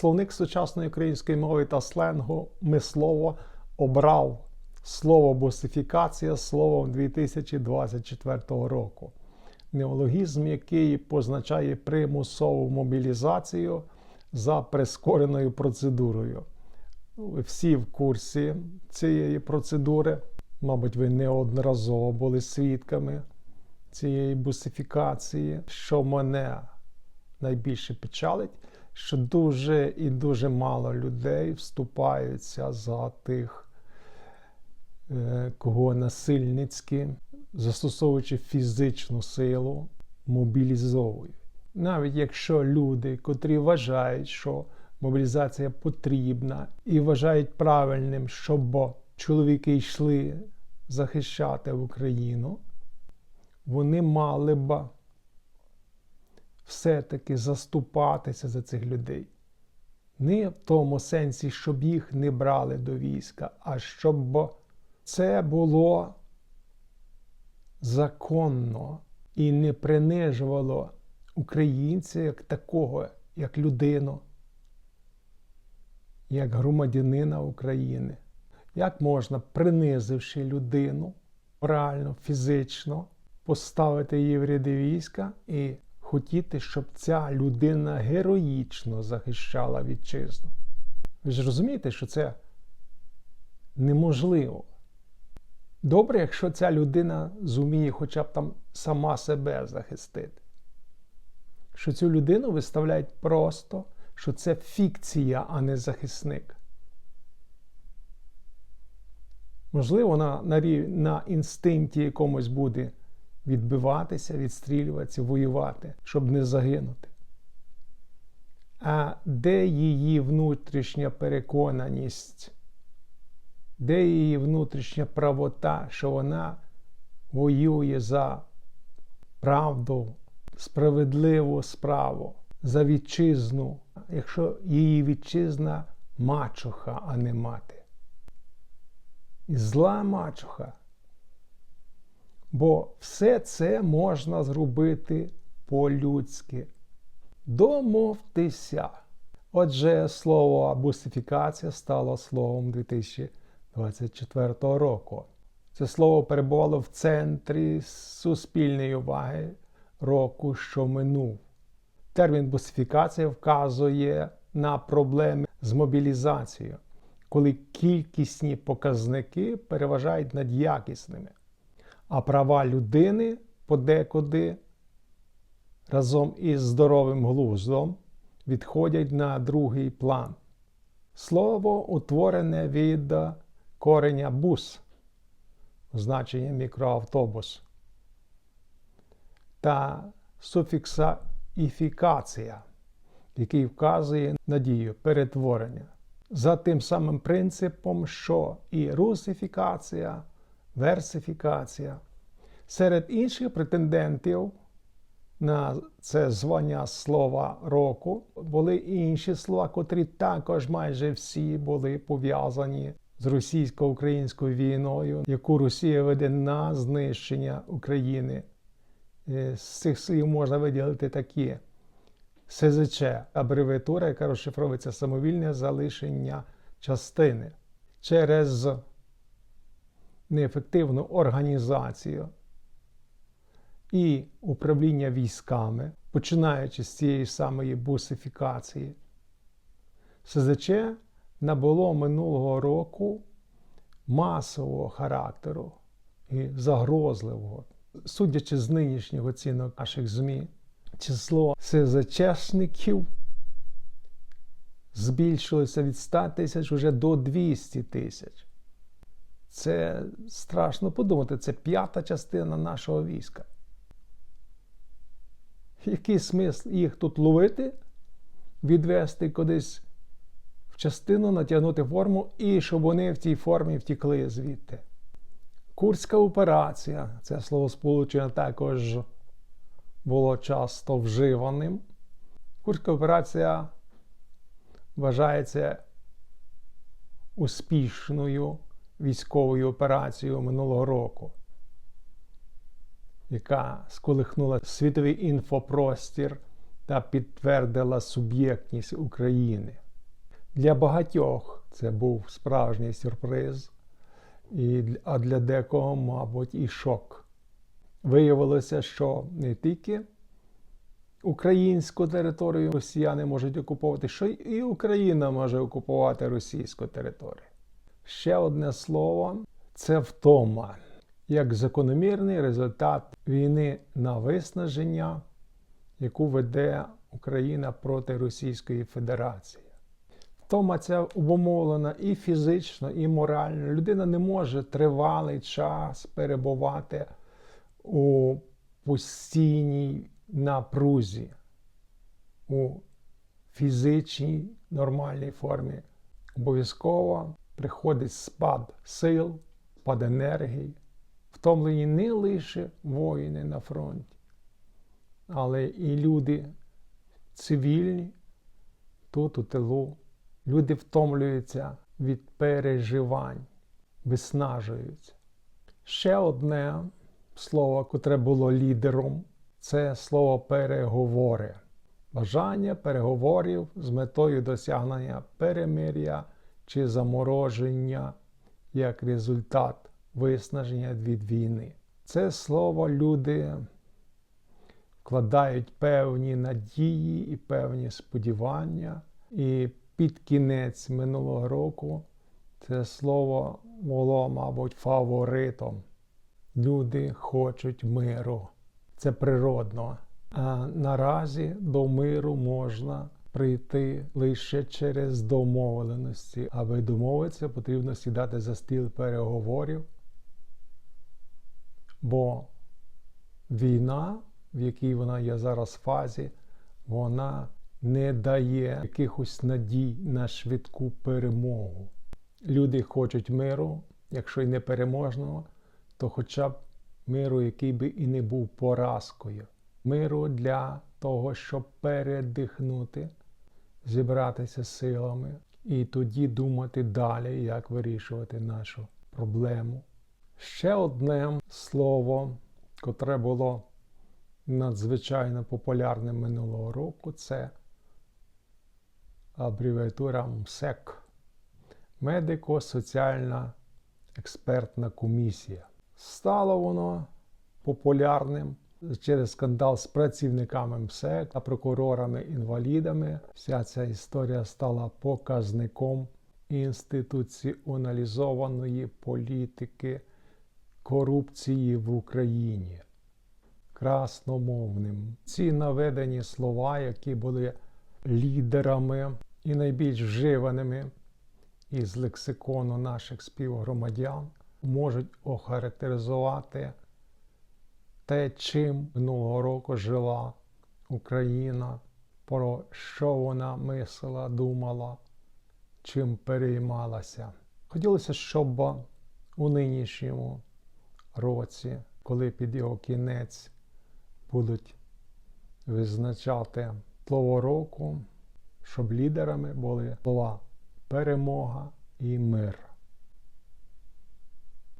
Словник сучасної української мови та сленгу мислово обрав слово босифікація словом 2024 року. Неологізм, який позначає примусову мобілізацію за прискореною процедурою. Всі в курсі цієї процедури. Мабуть, ви неодноразово були свідками цієї бусифікації, що мене найбільше печалить, що дуже і дуже мало людей вступаються за тих, е, кого насильницьки, застосовуючи фізичну силу, мобілізовують. Навіть якщо люди, котрі вважають, що мобілізація потрібна, і вважають правильним, щоб чоловіки йшли захищати Україну, вони мали б все-таки заступатися за цих людей. Не в тому сенсі, щоб їх не брали до війська, а щоб це було законно і не принижувало українця як такого, як людину, як громадянина України. Як можна, принизивши людину морально, фізично, поставити її в ряди війська і хотіти, щоб ця людина героїчно захищала вітчизну? Ви ж розумієте, що це неможливо. Добре, якщо ця людина зуміє хоча б там сама себе захистити. Що цю людину виставляють просто, що це фікція, а не захисник. Можливо, на, на, на інстинкті якомусь буде відбиватися, відстрілюватися, воювати, щоб не загинути. А де її внутрішня переконаність? Де її внутрішня правота, що вона воює за правду, справедливу справу, за вітчизну, якщо її вітчизна мачуха, а не мати? І зла мачуха. Бо все це можна зробити по-людськи. Домовтеся. Отже, слово бусифікація стало словом 2024 року. Це слово перебувало в центрі суспільної уваги року, що минув. Термін бусифікація вказує на проблеми з мобілізацією, коли кількісні показники переважають над якісними а права людини подекуди разом із здоровим глуздом відходять на другий план. Слово утворене від кореня бус, значення мікроавтобус, та суфікса іфікація, який вказує надію перетворення. За тим самим принципом, що і русифікація версифікація. Серед інших претендентів на це звання слова року були інші слова, котрі також майже всі були пов'язані з російсько-українською війною, яку Росія веде на знищення України. Е, з цих слів можна виділити такі СЗЧ, абревіатура, яка розшифровується самовільне залишення частини через неефективну організацію і управління військами, починаючи з цієї самої бусифікації, СЗЧ набуло минулого року масового характеру і загрозливого. Судячи з нинішніх оцінок наших ЗМІ, число СЗЧшників збільшилося від 100 тисяч уже до 200 тисяч. Це страшно подумати, це п'ята частина нашого війська. Який смисл їх тут ловити, відвести кудись в частину, натягнути форму, і щоб вони в цій формі втікли звідти? Курська операція, це словосполучення також було часто вживаним. Курська операція вважається успішною військовою операцією минулого року, яка сколихнула світовий інфопростір та підтвердила суб'єктність України. Для багатьох це був справжній сюрприз, а для декого, мабуть, і шок. Виявилося, що не тільки українську територію росіяни можуть окуповувати, що і Україна може окупувати російську територію. Ще одне слово це втома, як закономірний результат війни на виснаження, яку веде Україна проти Російської Федерації. Втома ця обумовлена і фізично, і морально. Людина не може тривалий час перебувати у постійній напрузі, у фізичній нормальній формі. Обов'язково приходить спад сил, спад енергії, втомлені не лише воїни на фронті, але і люди цивільні тут у тилу. Люди втомлюються від переживань, виснажуються. Ще одне слово, котре було лідером, це слово переговори. Бажання переговорів з метою досягнення перемир'я чи замороження як результат виснаження від війни. Це слово люди вкладають певні надії і певні сподівання. І під кінець минулого року це слово було, мабуть, фаворитом. Люди хочуть миру. Це природно. А наразі до миру можна прийти лише через домовленості. Аби домовитися, потрібно сідати за стіл переговорів. Бо війна, в якій вона є зараз в фазі, вона не дає якихось надій на швидку перемогу. Люди хочуть миру, якщо й не переможного, то хоча б миру, який би і не був поразкою. Миру для того, щоб передихнути, зібратися з силами і тоді думати далі, як вирішувати нашу проблему. Ще одне слово, котре було надзвичайно популярним минулого року, це абревіатура МСЕК медико-соціальна експертна комісія. Стало воно популярним через скандал з працівниками МСЕК та прокурорами-інвалідами. Вся ця історія стала показником інституціоналізованої політики корупції в Україні. Красномовним. Ці наведені слова, які були лідерами і найбільш вживаними із лексикону наших співгромадян, можуть охарактеризувати те, чим минулого року жила Україна, про що вона мислила, думала, чим переймалася. Хотілося, щоб у нинішньому році, коли під його кінець будуть визначати слово року, щоб лідерами були слова перемога і мир.